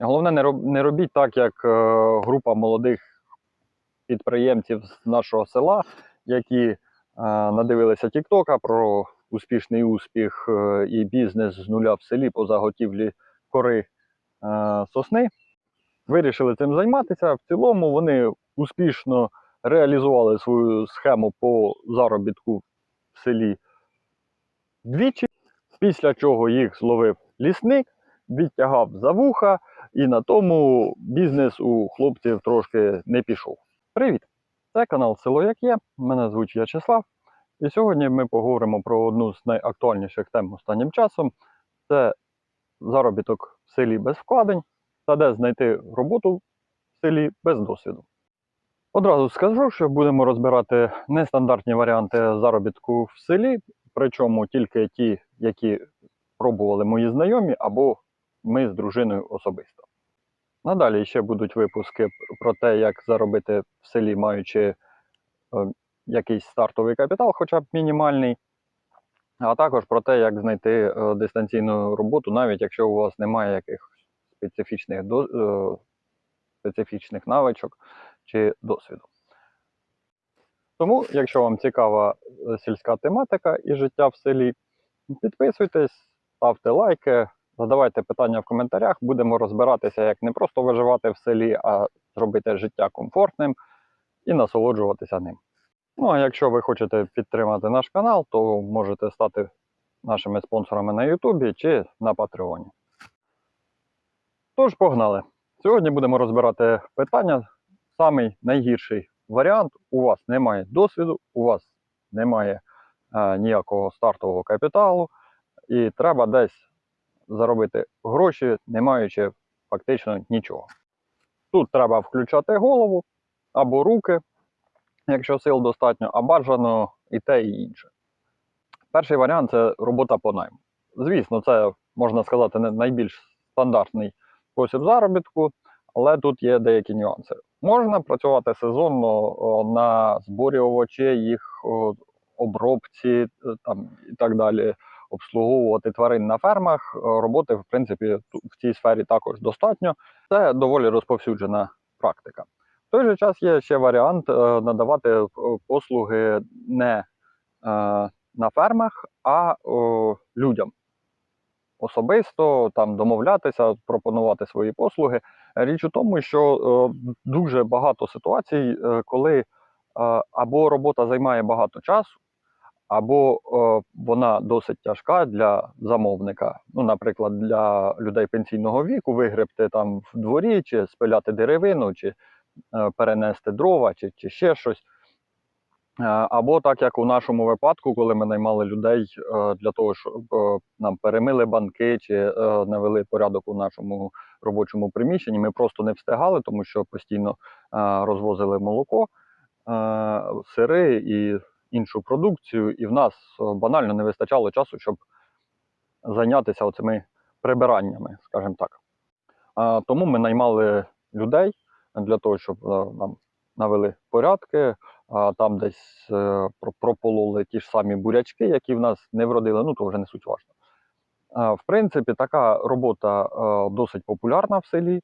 Головне, не роб- не робіть так, як е, група молодих підприємців з нашого села, які е, надивилися Тіктока про успішний успіх е, і бізнес з нуля в селі по заготівлі кори е, сосни. Вирішили цим займатися. В цілому вони успішно реалізували свою схему по заробітку в селі двічі, після чого їх зловив лісник, відтягав за вуха, і на тому бізнес у хлопців трошки не пішов. Привіт! Це канал Село Як Є. Мене звуть В'ячеслав. І сьогодні ми поговоримо про одну з найактуальніших тем останнім часом: це заробіток в селі без вкладень та де знайти роботу в селі без досвіду. Одразу скажу, що будемо розбирати нестандартні варіанти заробітку в селі, причому тільки ті, які пробували мої знайомі, або ми з дружиною особисто. Надалі ще будуть випуски про те, як заробити в селі, маючи е, якийсь стартовий капітал, хоча б мінімальний, а також про те, як знайти е, дистанційну роботу, навіть якщо у вас немає якихось специфічних, е, специфічних навичок чи досвіду. Тому, якщо вам цікава сільська тематика і життя в селі, підписуйтесь, ставте лайки, задавайте питання в коментарях. Будемо розбиратися, як не просто виживати в селі, а зробити життя комфортним і насолоджуватися ним. Ну а якщо ви хочете підтримати наш канал, то можете стати нашими спонсорами на Ютубі чи на Патреоні. Тож, погнали! Сьогодні будемо розбирати питання. Самий найгірший варіант: у вас немає досвіду, у вас немає е, ніякого стартового капіталу, і треба десь заробити гроші, не маючи фактично нічого. Тут треба включати голову або руки, якщо сил достатньо, а бажано і те, і інше. Перший варіант це робота по найму. Звісно, це можна сказати не найбільш стандартний спосіб заробітку, але тут є деякі нюанси. Можна працювати сезонно на зборі овочей, їх обробці е, там, і так далі, обслуговувати тварин на фермах. Е, Роботи, в принципі, в цій сфері також достатньо. Це доволі розповсюджена практика. В той же час є ще варіант е, надавати е, послуги не на фермах, а людям. Особисто там домовлятися, пропонувати свої послуги. Річ у тому, що дуже багато ситуацій, коли або робота займає багато часу, або е, вона досить тяжка для замовника. Ну, наприклад, для людей пенсійного віку вигребти там в дворі, чи спиляти деревину, чи е, перенести дрова, чи, чи ще щось. Е, Або так як у нашому випадку, коли ми наймали людей для того, щоб нам перемили банки чи навели порядок у нашому робочому приміщенні, ми просто не встигали, тому що постійно розвозили молоко, сири і іншу продукцію, і в нас е, банально не вистачало часу, щоб зайнятися оцими прибираннями, скажімо так. Тому ми наймали людей для того, щоб е, нам навели порядки, там десь е, пропололи ті ж самі бурячки, які в нас не вродили, ну то вже не суть важно. В принципі, така робота досить популярна в селі.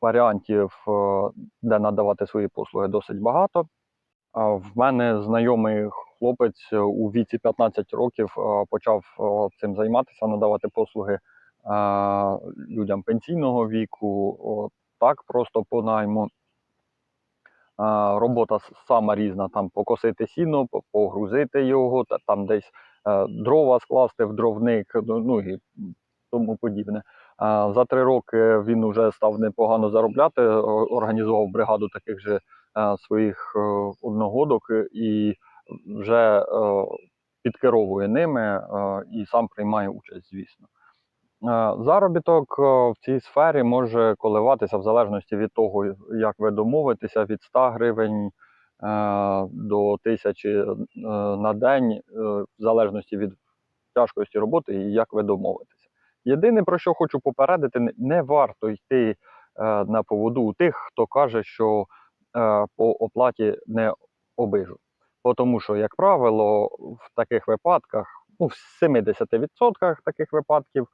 Варіантів, де надавати свої послуги, досить багато. В мене знайомий хлопець е, у віці 15 років е, почав е, цим займатися, надавати послуги людям пенсійного віку, так просто по найму. Робота сама різна, там покосити сіно, погрузити його, та там десь дрова скласти в дровник, ну ну і тому подібне. За три роки він вже став непогано заробляти, організував бригаду таких же своїх е, одногодок і вже е, підкеровує ними е, і сам приймає участь, звісно. Е, Заробіток е, в цій сфері може коливатися в залежності від того, як ви домовитеся, від 100 гривень е, до 1000 е, на день, е, в залежності від тяжкості роботи і як ви домовитеся. Єдине, про що хочу попередити, не- варто йти е, на поводу у тих, хто каже, що е, по оплаті не обижу. Тому що, як правило, в таких випадках, ну, в 70% таких випадків,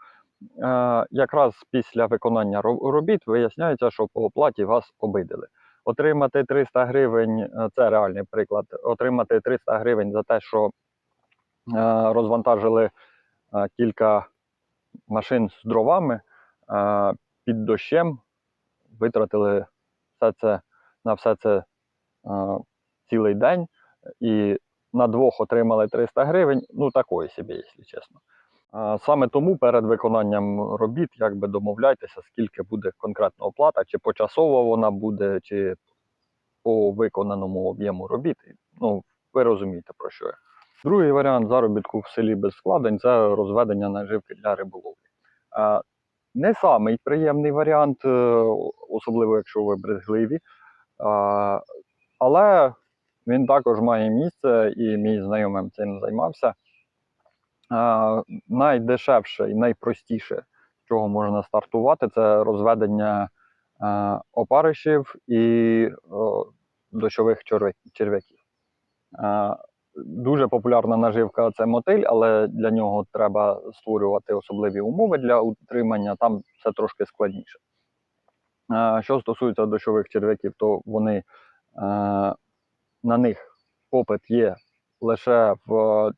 е, якраз після виконання робіт виясняється, що по оплаті вас обидили. Отримати 300 гривень е, це реальний приклад. Отримати 300 гривень за те, що е, розвантажили е, кілька машин з дровами е, під дощем, витратили все це на все це е, цілий день і на двох отримали 300 гривень. Ну такої собі, якщо чесно. А, Саме тому перед виконанням робіт якби домовляйтеся, скільки буде конкретна оплата, чи почасово вона буде, чи по виконаному об'єму робіт. Ну, ви розумієте про що я. Другий варіант заробітку в селі без складень це розведення наживки для риболовлі. Не самий приємний варіант, е, особливо якщо ви брезгливі. Але він також має місце, і мій знайомий цим займався. Найдешевше і найпростіше, чого можна стартувати, це розведення опаришів і дощових черв'яків. Дуже популярна наживка це мотиль, але для нього треба створювати особливі умови для утримання, там все трошки складніше. Що стосується дощових черв'яків, то вони е, на них попит є лише в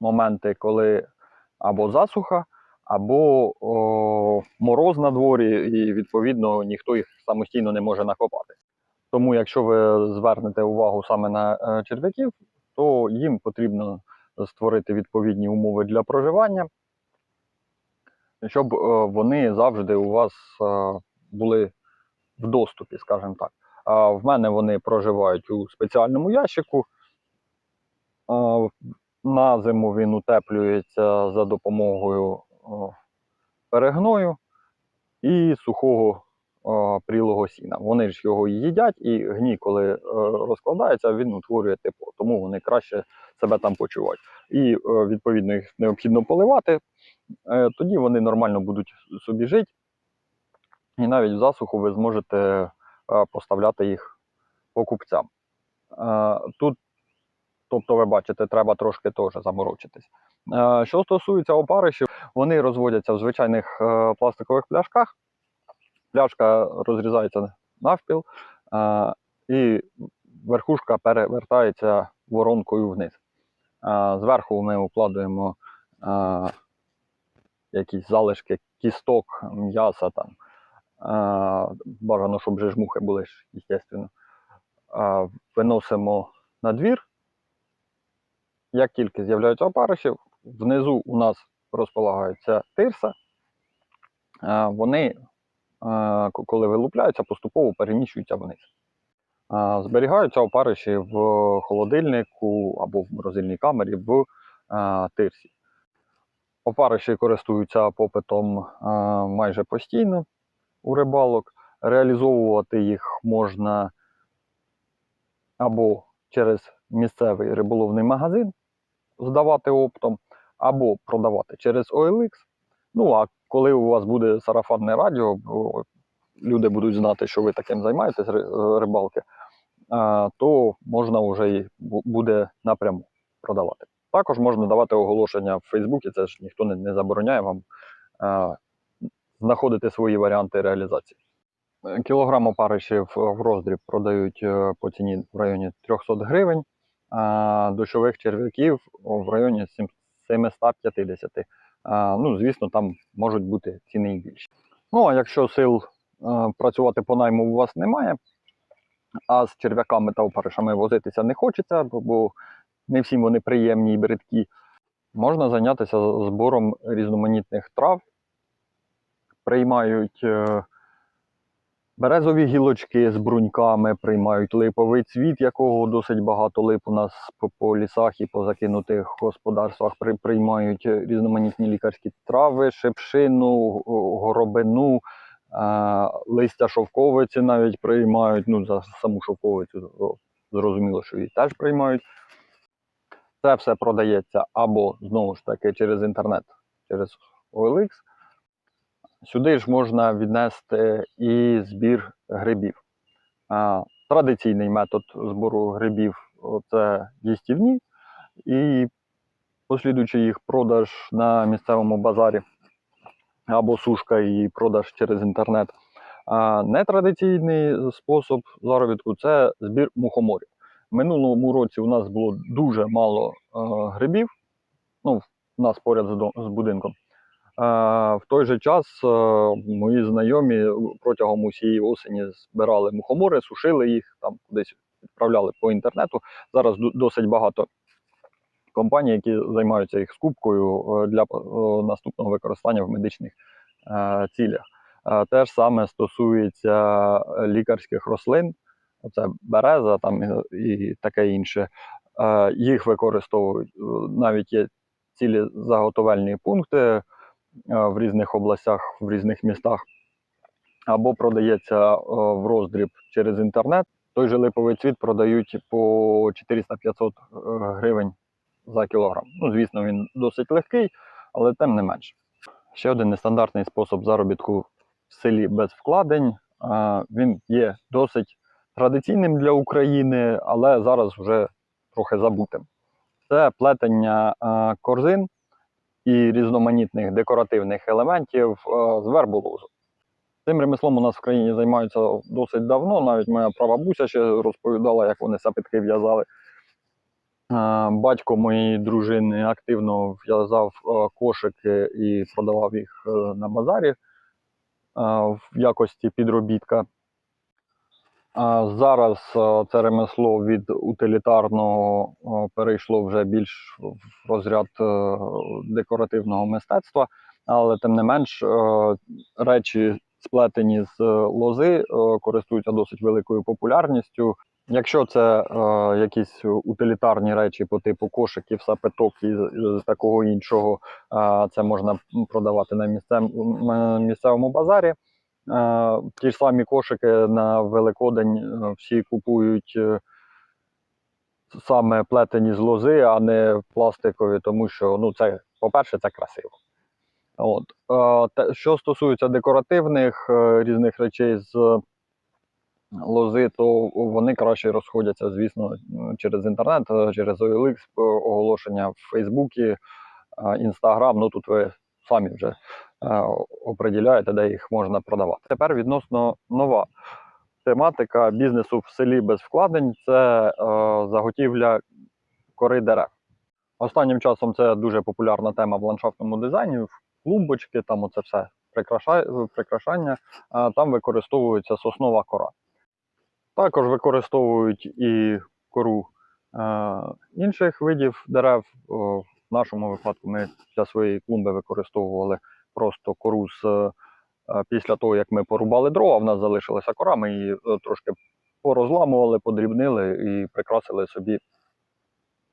моменти, коли або засуха, або о, мороз на дворі, і відповідно ніхто їх самостійно не може накопати. Тому, якщо ви звернете увагу саме на е, черв'яків, то їм потрібно створити відповідні умови для проживання, щоб е, вони завжди у вас були в доступі, скажімо так. А в мене вони проживають у спеціальному ящику. На зиму він утеплюється за допомогою перегною і сухого прілого сіна. Вони ж його їдять, і гній, коли е, розкладається, він утворює тепло, тому вони краще себе там почувають. І е, відповідно їх необхідно поливати, е, тоді вони нормально будуть собі жити. І навіть в засуху ви зможете е, поставляти їх покупцям. Е, Тут, тобто, ви бачите, треба трошки теж заморочитись. Е, Що стосується опаришів, вони розводяться в звичайних пластикових пляшках. Пляшка розрізається навпіл, і верхушка перевертається воронкою вниз. Зверху ми укладуємо якісь залишки кісток, м'яса там. Бажано, щоб же ж мухи були звісно. Виносимо на двір. Як тільки з'являються опариші, внизу у нас розполагаються тирса. Вони, коли вилупляються, поступово переміщуються вниз. Зберігаються опариші в холодильнику або в морозильній камері в тирсі. Опариші користуються попитом майже постійно у рибалок. Реалізовувати їх можна або через місцевий риболовний магазин, здавати оптом, або продавати через OLX. Ну а коли у вас буде сарафанне радіо, люди будуть знати, що ви таким займаєтесь ри- рибалки, то можна вже і буде напряму продавати. Також можна давати оголошення в Фейсбуці, це ж ніхто не, забороняє вам знаходити свої варіанти реалізації. Е, Кілограм опаришів в роздріб продають е, по ціні в районі 300 гривень, а дощових черв'яків в районі 750. Ну, звісно, там можуть бути ціни і більші. Ну, а якщо сил е, працювати по найму у вас немає, а з черв'яками та опаришами возитися не хочеться, бо- не всім вони приємні і бридкі, можна зайнятися збором різноманітних трав. Приймають е, березові гілочки з бруньками, приймають липовий цвіт, якого досить багато лип у нас по, лісах і по закинутих господарствах. Приймають різноманітні лікарські трави, шипшину, горобину, е, листя шовковиці навіть приймають. Ну, за саму шовковицю зрозуміло, що її теж приймають. Це все продається або знову ж таки через інтернет, через OLX. Сюди ж можна віднести і збір грибів. Традиційний метод збору грибів це їстівні, і послідуючи їх продаж на місцевому базарі або сушка і продаж через інтернет. Нетрадиційний спосіб заробітку це збір мухоморів. Минулому році у нас було дуже мало е, грибів, ну, в нас поряд з будинком. В той же час е, мої знайомі протягом усієї осені збирали мухомори, сушили їх, там кудись відправляли по інтернету. Зараз досить багато компаній, які займаються їх скупкою е, для е, наступного використання в медичних цілях. Те ж саме стосується лікарських рослин, це береза там і- таке інше. Їх використовують навіть є цілі заготовельні пункти в різних областях, в різних містах, або продається е, в роздріб через інтернет. Той же липовий цвіт продають по 400-500 гривень за кілограм. Ну, звісно, він досить легкий, але тим не менше. Ще один нестандартний спосіб заробітку в селі без вкладень. Він є досить традиційним для України, але зараз вже трохи забутим. Це плетення корзин і різноманітних декоративних елементів з верболозу. Цим ремеслом у нас в країні займаються досить давно. Навіть моя прабабуся ще розповідала, як вони сапитки в'язали. Е, Батько моєї дружини активно в'язав е, кошики і продавав їх е, на базарі е, в якості підробітка. Зараз е, це ремесло від утилітарного е, перейшло вже більш в розряд е, декоративного мистецтва, але тим не менш речі, сплетені з лози, користуються досить великою популярністю. Якщо це якісь утилітарні речі по типу кошиків, сапеток і такого іншого, це можна продавати на місцевому базарі. Ті ж самі кошики на Великодень е, всі купують е, саме плетені з лози, а не пластикові, тому що ну, це, по-перше, це красиво. От. Що стосується декоративних е, різних речей з лози, то вони краще розходяться, звісно, через інтернет, через OLX, оголошення в Фейсбуці, Інстаграм. Ну тут ви самі вже е, оприділяєте, де їх можна продавати. Тепер відносно нова тематика бізнесу в селі без вкладень це е, заготівля кори дерев. Останнім часом це дуже популярна тема в ландшафтному дизайні. Клумбочки, там оце все прикрашання. Там використовується соснова кора. Також використовують і кору е, інших видів дерев. О, В нашому випадку ми для своєї клумби використовували просто кору з е, після того, як ми порубали дрова, в нас залишилася кора, ми її е, трошки порозламували, подрібнили і прикрасили собі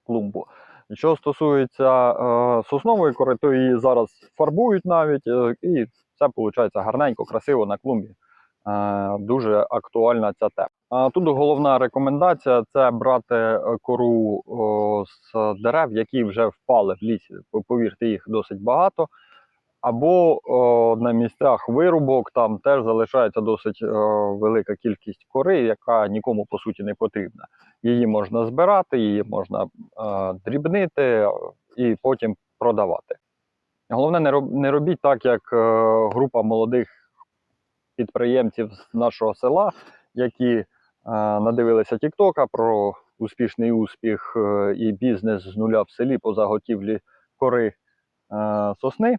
клумбу. Що стосується е, соснової кори, то її зараз фарбують навіть, і це виходить гарненько, красиво на клумбі. Е, дуже актуальна ця тема. А тут головна рекомендація це брати е, кору з дерев, які вже впали в лісі. Повірте, їх досить багато. Або на місцях вирубок там теж залишається досить е, велика кількість кори, яка нікому по суті не потрібна. Її можна збирати, її можна е, дрібнити е, і потім продавати. Головне, не робіть так, як е, група молодих підприємців з нашого села, які е, надивилися Тіктока про успішний успіх е, і бізнес з нуля в селі по заготівлі кори е, сосни.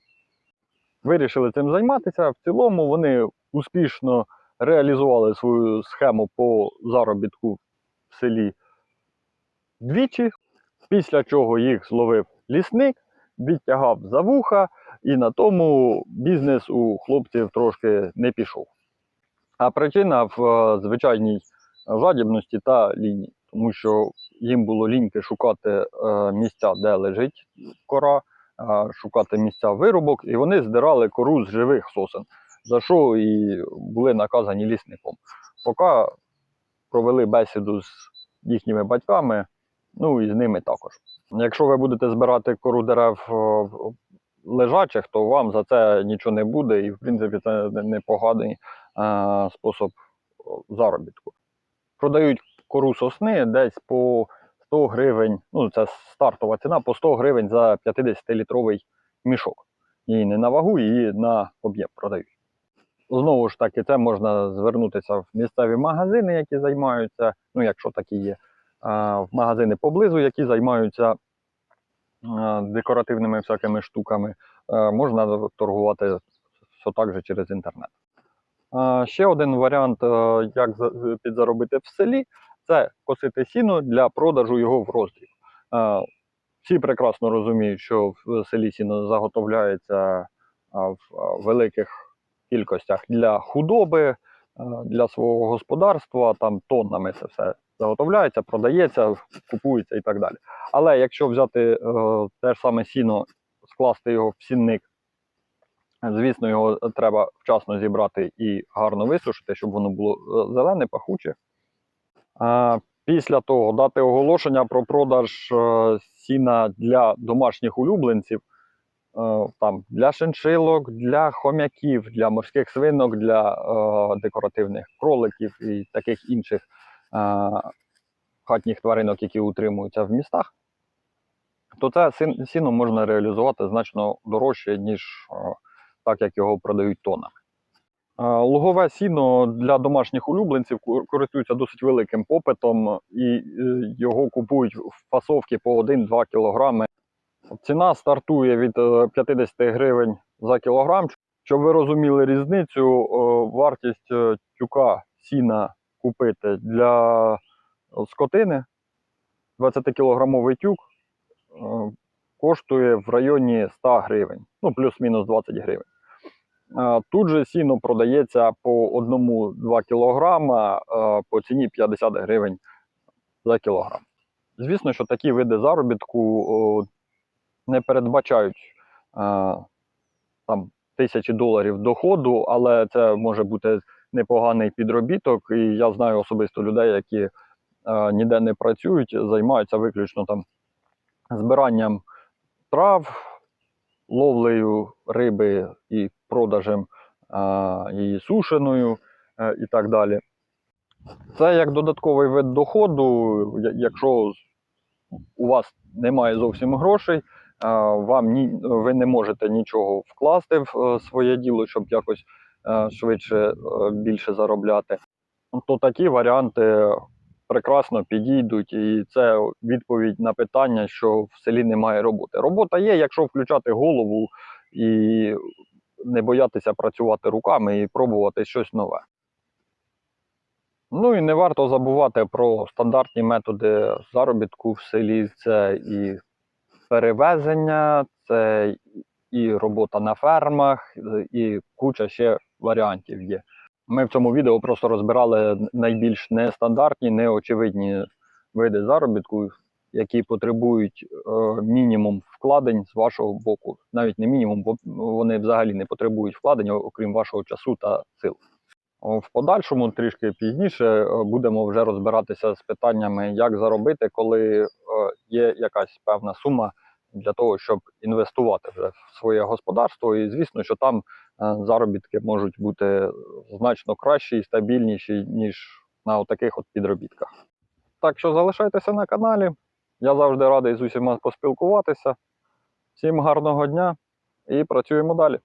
Вирішили цим займатися. В цілому вони успішно реалізували свою схему по заробітку в селі двічі, після чого їх зловив лісник, відтягав за вуха, і на тому бізнес у хлопців трошки не пішов. А причина в е, звичайній жадібності та лінії, тому що їм було ліньки шукати е, місця, де лежить кора, шукати місця вирубок, і вони здирали кору з живих сосен, за що і були наказані лісником. Поки провели бесіду з їхніми батьками, ну і з ними також. Якщо ви будете збирати кору дерев е, лежачих, то вам за це нічого не буде, і в принципі це непоганий е, спосіб заробітку. Продають кору сосни десь по 100 гривень, ну це стартова ціна, по 100 гривень за 50-літровий мішок. її не на вагу, її на об'єм продають. Знову ж таки, це можна звернутися в місцеві магазини, які займаються, ну якщо такі є, в магазини поблизу, які займаються декоративними всякими штуками. Е, Можна торгувати так же через інтернет. А, Ще один варіант, е, як за- підзаробити в селі, це косити сіно для продажу його в роздріб. Е, Всі прекрасно розуміють, що в селі сіно заготовляється в великих кількостях для худоби, е, для свого господарства, там тоннами це все заготовляється, продається, купується і так далі. Але якщо взяти е, те ж саме сіно, скласти його в сінник, звісно, його треба вчасно зібрати і гарно висушити, щоб воно було е, зелене, пахуче. А, Після того дати оголошення про продаж е, сіна для домашніх улюбленців, е, там, для шиншилок, для хомяків, для морських свинок, для е, декоративних кроликів і таких інших е, хатніх тваринок, які утримуються в містах, то це сіно можна реалізувати значно дорожче, ніж е, так, як його продають тонами. Е, Лугове сіно для домашніх улюбленців користується досить великим попитом, і е, його купують в фасовки по 1-2 кг. Ціна стартує від е, 50 гривень за кілограм. Щоб ви розуміли різницю, е, вартість е, тюка сіна купити для е, скотини 20-кілограмовий тюк е, коштує в районі 100 гривень, ну плюс-мінус 20 гривень. Е, Тут же сіно продається по 1-2 кілограма по ціні 50 гривень за кілограм. Звісно, що такі види заробітку не передбачають там, тисячі доларів доходу, але це може бути непоганий підробіток. І я знаю особисто людей, які е, ніде не працюють, займаються виключно там збиранням трав, ловлею риби і продажем а, її сушеною е, і так далі. Це як додатковий вид доходу. Якщо у вас немає зовсім грошей, вам ні, ви не можете нічого вкласти в е, своє діло, щоб якось е, швидше е, більше заробляти, то такі варіанти прекрасно підійдуть, і це відповідь на питання, що в селі немає роботи. Робота є, якщо включати голову і не боятися працювати руками і пробувати щось нове. Ну і не варто забувати про стандартні методи заробітку в селі. Це і перевезення, це і робота на фермах, і куча ще варіантів є. Ми в цьому відео просто розбирали найбільш нестандартні, неочевидні види заробітку, які потребують е, мінімум вкладень з вашого боку. Навіть не мінімум, бо вони взагалі не потребують вкладень, окрім вашого часу та сил. В подальшому, трішки пізніше, е, будемо вже розбиратися з питаннями, як заробити, коли е, є якась певна сума для того, щоб інвестувати вже в своє господарство. І звісно, що там е, заробітки можуть бути значно кращі і стабільніші, ніж на таких от підробітках. Так що залишайтеся на каналі. Я завжди радий з усіма поспілкуватися. Всім гарного дня і працюємо далі.